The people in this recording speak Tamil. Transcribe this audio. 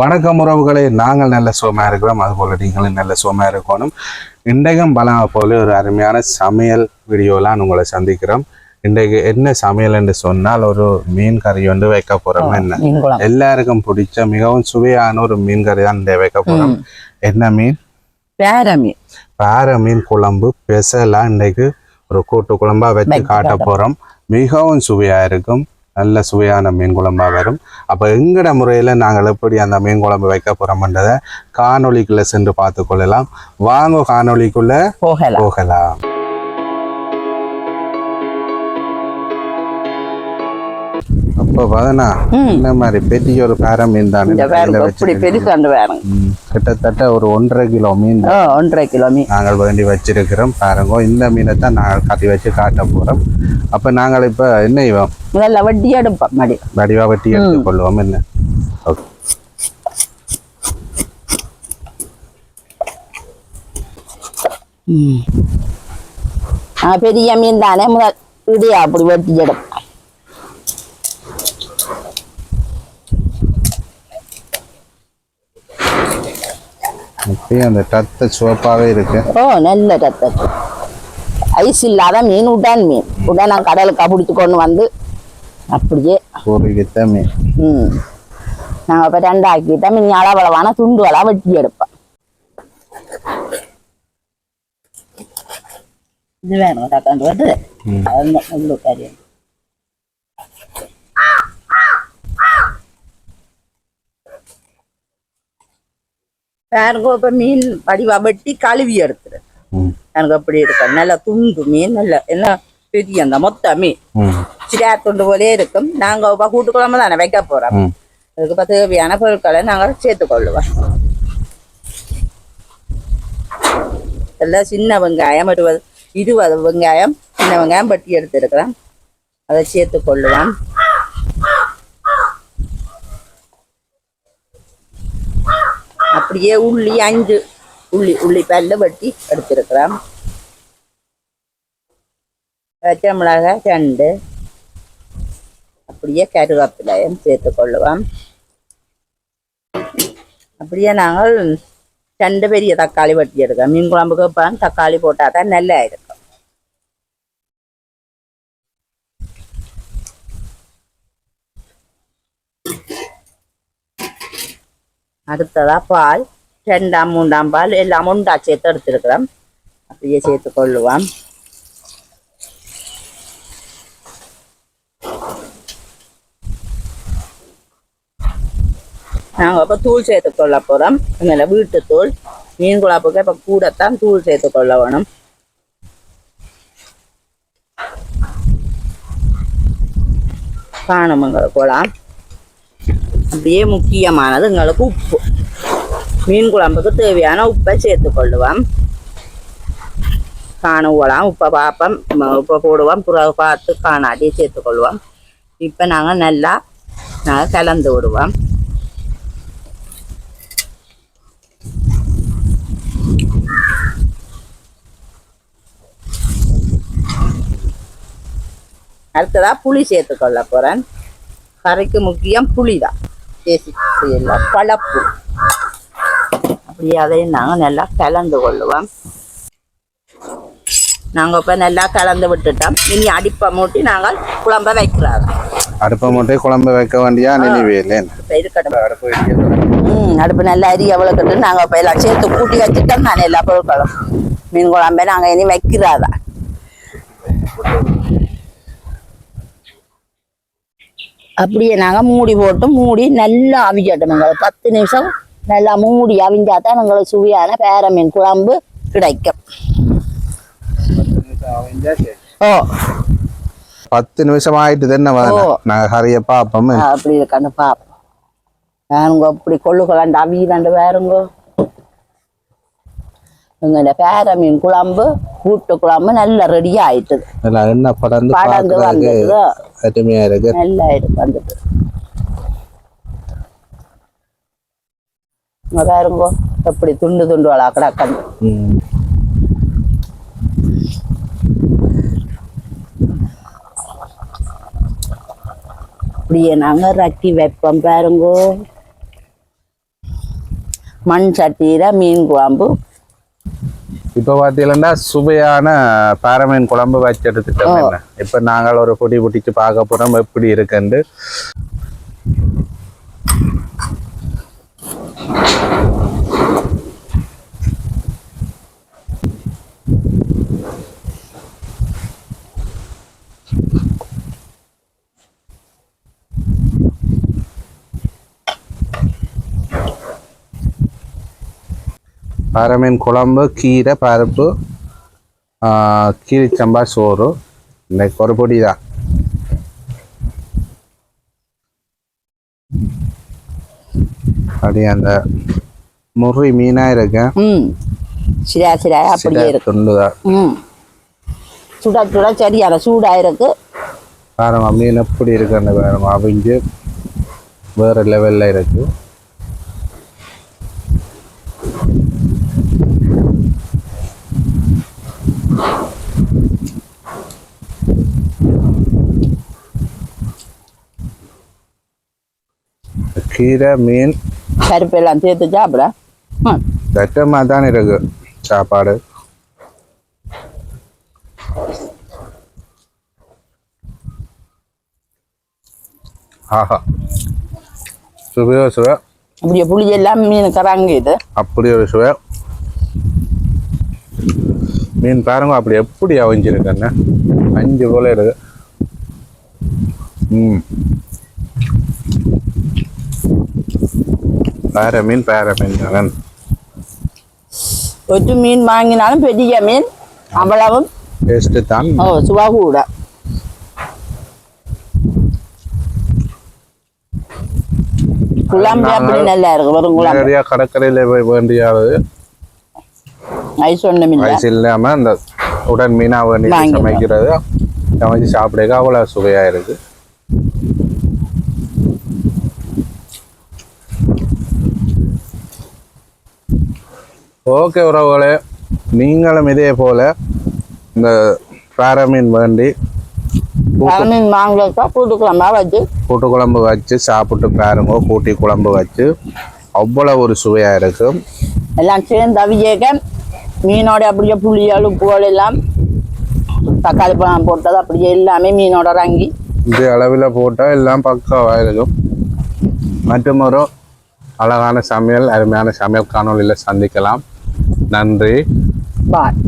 வணக்கம் உறவுகளை. நாங்கள் நல்ல சுகமாக இருக்கிறோம். அதுபோல் நீங்களும் நல்ல சுகமாக இருக்கணும். இன்றைக்கும் பலம் போல ஒரு அருமையான சமையல் வீடியோலாம் உங்களை சந்திக்கிறோம். இன்றைக்கு என்ன சமையல் என்று சொன்னால் ஒரு மீன் கறி வந்து வைக்க போறோம். என்ன? எல்லாருக்கும் பிடிச்ச மிகவும் சுவையான ஒரு மீன் கறி தான் வைக்க போறோம். என்ன மீன்? பேர மீன். பாறை மீன் குழம்பு பெசலா இன்றைக்கு ஒரு கூட்டு குழம்பா வச்சு காட்ட போறோம். மிகவும் சுவையா இருக்கும். நல்ல சுவையான மீன் குழம்பா வரும். அப்ப எங்கட முறையில நாங்கள் எப்படி அந்த மீன் குழம்பு வைக்க போறோம்ன்றதை காணொளிக்குள்ள சென்று பார்த்து கொள்ளலாம். வாங்க காணொளிக்குள்ள போகலாம். போகலாம். அப்ப பார்த்தனா. இந்த மாதிரி பெரிய ஒரு பாறை மீன் தான் இந்த வேறுங்க இப்படி பெருசாண்டு வேறுங்க ம், கிட்டத்தட்ட ஒரு ஒன்றரை கிலோ மீன் ஒன்றரை கிலோ மீன். நாங்கள் வேண்டி வச்சிருக்கிறோம். பாருங்க இந்த மீனை தான் நாங்கள் கறி வச்சு காட்ட போறோம். அப்ப நாங்கள் இப்ப என்ன செய்வோம்? முதல்ல வட்டி எடுப்போம் மடி. வடிவா வெட்டி எடுத்துக்கொள்வோம் என்ன? ஓகே. பெரிய மீன் தானே முதல். இடியா அப்படி வெட்டி எடுப்போம். இப்பயும் அந்த டத்த சிவப்பாவே இருக்கு. ஓ நல்ல ரத்தம் ஐஸ் இல்லாத மீன் உடான் மீன். உடன் நான் கடலுக்கு பிடிச்சி கொண்டு வந்து அப்படியே பூர்வீகத்த மீன். ம். நாங்கள் இப்போ ரெண்டாக்கிட்டா மீன் அளவளவான துண்டுகளாக வெட்டி எடுப்போம். இது வேணும் தக்காண்டு வந்து. ம். அது கறி பாருங்க இப்போ மீன் வடிவா வெட்டி கழுவி எடுத்துரு. எனக்கு அப்படி இருக்கும் நல்ல துண்டு மீன் நல்ல எல்லாம் பெரிய அந்த மொத்த மீன் சிரியா துண்டு போலே இருக்கும். நாங்கள் இப்போ கூட்டு குழம்பு தானே வைக்க போகிறோம் அதுக்கு இப்போ தேவையான பொருட்களை நாங்கள் சேர்த்துக்கொள்ளுவோம். எல்லாம் சின்ன வெங்காயம் இருபது இருபது வெங்காயம் சின்ன வெங்காயம் பட்டி எடுத்துருக்கிறேன் அதை சேர்த்துக்கொள்ளுவோம். அப்படியே உள்ளி அஞ்சு உள்ளி உள்ளி பல்ல வெட்டி எடுத்திருக்கிறோம். பச்சை மிளகாய் ரெண்டு. அப்படியே கருவேப்பிலையும் சேர்த்து கொள்ளுவோம். அப்படியே நாங்கள் ரெண்டு பெரிய தக்காளி வெட்டி எடுக்கிறோம் மீன் குழம்புக்கு இப்போ தக்காளி போட்டால் தான் நல்லா இருக்கும் அடுத்ததா பால் ரெண்டாம் மூன்றாம் பால் எல்லாம் உண்டா சேர்த்து எடுத்துருக்கிறோம் அப்படியே சேர்த்து கொள்ளுவோம் நாங்கள் இப்போ தூள் சேர்த்து கொள்ள போகிறோம் இதில் வீட்டு தூள் மீன் குழாப்புக்கு இப்போ கூடத்தான் தூள் சேர்த்து கொள்ள வேணும் காணும் எங்களுக்கு குழாம் அப்படியே முக்கியமானது எங்களுக்கு உப்பு. மீன் குழம்புக்கு தேவையான உப்பை சேர்த்து கொள்ளுவோம் காணுவலாம் உப்பை பார்ப்போம் உப்பை போடுவோம். புறவு பார்த்து காணாட்டியே சேர்த்து கொள்வோம் இப்போ நாங்கள் நல்லா நாங்கள் கலந்து விடுவோம். அடுத்ததாக புளி சேர்த்து கொள்ள போறேன். கறிக்கு முக்கியம் புளி தான் தேசி இல்லை பழப்பு. அப்படியே அதையும் நாங்கள் நல்லா கலந்து கொள்ளுவோம். நாங்கள் இப்போ நல்லா கலந்து விட்டுட்டோம். இனி அடிப்பை மூட்டி நாங்கள் குழம்ப வைக்கிறாங்க. அடுப்பை மட்டும் குழம்பு வைக்க வேண்டியா? நினைவே இல்லைன்னு இப்போ இருக்கட்டும். அடுப்பு வைக்கிறது ம் அடுப்பு நல்லா அரி எவ்வளோக்கிட்டு நாங்கள் இப்போ எல்லாம் சேர்த்து கூட்டி வச்சுட்டோம். நான் எல்லா பொருட்களும். மீன் குழம்பை நாங்கள் இனி வைக்கிறாதான் அப்படியே நாங்கள் மூடி போட்டு மூடி நல்லா அவிக்கட்டும் எங்களுக்கு. பத்து நிமிஷம் நல்லா மூடி அவிஞ்சா தான் எங்களுக்கு சுவையான பேர மீன் குழம்பு கிடைக்கும். ஓ. பத்து நிமிஷம் ஆயிட்டு என்ன. நாங்க கறிய பார்ப்போம். அப்படி இருக்கான்னு பார்ப்போம் வேறுங்க அப்படி கொள்ளு கொள்ளாண்டு அவிதாண்டு வேறுங்க. எங்களோட பேர மீன் குழம்பு கூட்டு குழம்பு நல்லா ரெடி ஆயிட்டுது அதில் எண்ணெய் படர்ந்து வந்துடுதோ அருமையாக இருக்கு நல்லா இருக்கு வந்துட்டு பாருங்க எப்படி துண்டு துண்டு வளா கிடக்கணும் ம். அப்படியே நாங்க ரக்கி வைப்போம் பாருங்கோ மண் சட்டியில மீன் குழம்பு இப்போ பார்த்தீங்கன்னா சுவையான பாரமீன் குழம்பு வச்சு எடுத்துட்டோம் என்ன? இப்போ நாங்கள் ஒரு பொடி பிடிச்சு பார்க்க போறோம் எப்படி இருக்குன்னு பாரமீன் குழம்பு கீரை பருப்பு கீரை சம்பா சோறு இன்னைக்கு ஒரு பொடி தான் அப்படியே அந்த முறி மீனா இருக்கு ம் சிரா சிரா அப்படியே இருக்கு துண்டு தான் ம் சுட சுட சரியான சூடா இருக்கு பாருங்க மீன் எப்படி இருக்குன்னு பாருங்க அவிஞ்சு வேற லெவல்ல இருக்கு கீரை மீன். பருப்பு எல்லாம் சேர்த்து சாப்பிட தட்டமாக தான் இருக்கு சாப்பாடு. ஆஹா. சுவையோ சுவை. அப்படியே புளி எல்லாம் மீன் கறங்குது அப்படி ஒரு சுவை. மீன் பாருங்க அப்படி எப்படி அவிஞ்சிருக்கண்ணே அஞ்சு போல இருக்கு. ம். பேர மீன் பேர மீன் ஒரு மீன் வாங்கினாலும் பெரிய மீன் அவ்வளவும் டேஸ்ட்டு தான். ஓ சுவா கூட. குழம்பு அப்படி நல்லா இருக்கு வெறும் குழம்பு. நேரடியாக கடற்கரையில் போய் வேண்டியாவது ஐஸ் இல்லை. வயசு இல்லாமல் அந்த உடன் மீனாக வேண்டி. சமைக்கிறது சமைச்சு சாப்பிடுக்க அவ்வளோ சுவையாக இருக்கு. ஓகே உறவுகளே நீங்களும் இதே போல இந்த பாரமீன் வேண்டி மீன் வாங்கலக்கா கூட்டு குழம்பா வச்சு. கூட்டு குழம்பு வச்சு சாப்பிட்டு பாருங்க கூட்டி குழம்பு வச்சு. அவ்வளோ ஒரு சுவையாக இருக்கும் எல்லாம் சேர்ந்து அவிஜேக்க மீனோட அப்படியே புளியால் உப்புகள் எல்லாம் தக்காளி பழம் போட்டது அப்படியே எல்லாமே மீனோட இறங்கி இது அளவில் போட்டால் எல்லாம் பக்காவாக இருக்கும் மற்றும் ஒரு அழகான சமையல் அருமையான சமையல் காணொளியில் சந்திக்கலாம். நன்றி. பாய்